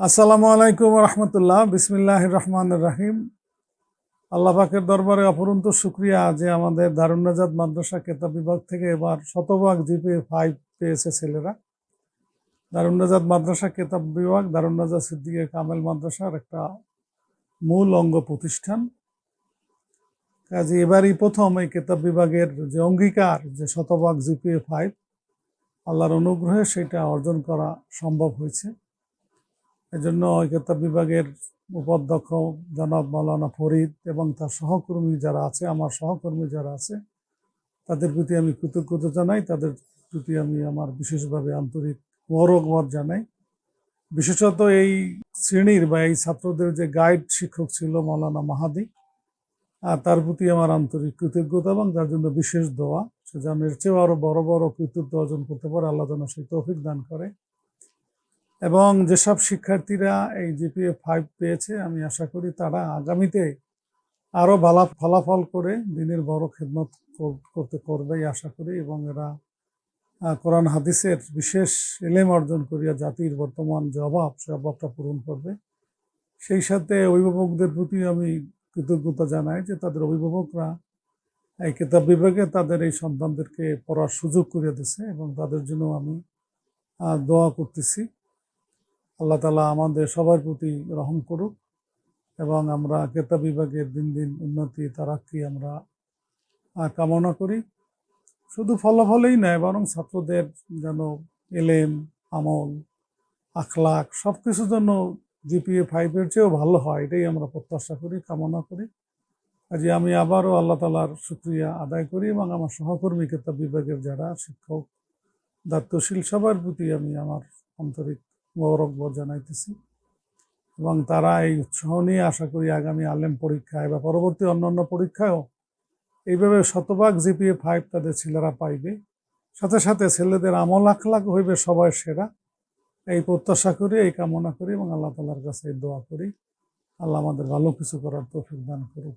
আসসালামু আলাইকুম রহমতুল্লাহ। বিসমিল্লাহ রহমান রাহিম। আল্লাহ পাকের দরবারে অপরন্ত শুক্রিয়া যে আমাদের দারুন্নাজাদ মাদ্রাসা কেতাব বিভাগ থেকে এবার শতভাগ জিপি ফাইভ পেয়েছে ছেলেরা। দারুন্নাজাদ মাদ্রাসা কেতাব বিভাগ দারুন্নাজাদ সিদ্দিকে কামেল মাদ্রাসার একটা মূল অঙ্গ প্রতিষ্ঠান। কাজে এবারই প্রথম এই কেতাব বিভাগের যে অঙ্গীকার, যে শতভাগ জিপিএ ফাইভ আল্লাহর অনুগ্রহে সেটা অর্জন করা সম্ভব হয়েছে। এজন্য কেতাব বিভাগের উপাধ্যক্ষ জনাব মাওলানা ফরিদ এবং তার সহকর্মী যারা আছে, আমার সহকর্মী যারা আছে, তাদের প্রতি আমি কৃতজ্ঞতা জানাই। তাদের প্রতি আমি আমার বিশেষভাবে আন্তরিক গৌরবমত জানাই। বিশেষত এই শ্রেণির বা এই ছাত্রদের যে গাইড শিক্ষক ছিল মাওলানা মাহাদি, আর তার প্রতি আমার আন্তরিক কৃতজ্ঞতা এবং তার জন্য বিশেষ দোয়া। সে যেন এর চেয়েও আরও বড় বড় কৃতিত্ব অর্জন করতে পারে, আল্লাহ যেন সেই তৌফিক দান করে। এবং যেসব শিক্ষার্থীরা এই জিপিএ ফাইভ পেয়েছে, আমি আশা করি তারা আগামীতে আরও ভালো ফলাফল করে দিনের বড় খেদমত করতে করবেই আশা করি এবং এরা কোরআন হাদিসের বিশেষ এলেম অর্জন করিয়া জাতির বর্তমান যে অভাব সে অভাবটা পূরণ করবে। সেই সাথে অভিভাবকদের প্রতি আমি কৃতজ্ঞতা জানাই যে তাদের অভিভাবকরা এই কিতাব বিভাগে তাদের এই সন্তানদেরকে পড়ার সুযোগ করে দিছে এবং তাদের জন্য আমি দোয়া করতেছি। আল্লাহ তালা আমাদের সবার প্রতি রহম করুক এবং আমরা কেতাব বিভাগের দিন দিন উন্নতি তারাক্কি আমরা কামনা করি। শুধু ফলাফলেই নয়, বরং ছাত্রদের যেন এলেম, আমল আখলাক সব কিছুর জন্য জিপিএ ফাইভের চেয়েও ভালো হয়, এটাই আমরা প্রত্যাশা করি, কামনা করি। কাজে আমি আবারও আল্লাহ তালার শুক্রিয়া আদায় করি এবং আমার সহকর্মী কেতাব বিভাগের যারা শিক্ষক, দায়িত্বশীল সবার প্রতি আমি আমার আন্তরিক গৌরববোধ জানাইতেছি। এবং তারা এই উৎসাহ নিয়ে আশা করি আগামী আলেম পরীক্ষায় বা পরবর্তী অন্যান্য পরীক্ষায়ও এইভাবে শতভাগ জিপিএ ফাইভ তাদের ছেলেরা পাইবে। সাথে সাথে ছেলেদের আমল আখলাক হইবে সবাই সেরা। এই প্রত্যাশা করি, এই কামনা করি এবং আল্লাহ তালার কাছে দোয়া করি। আল্লাহ আমাদের ভালো কিছু করার তৌফিক দান করুক।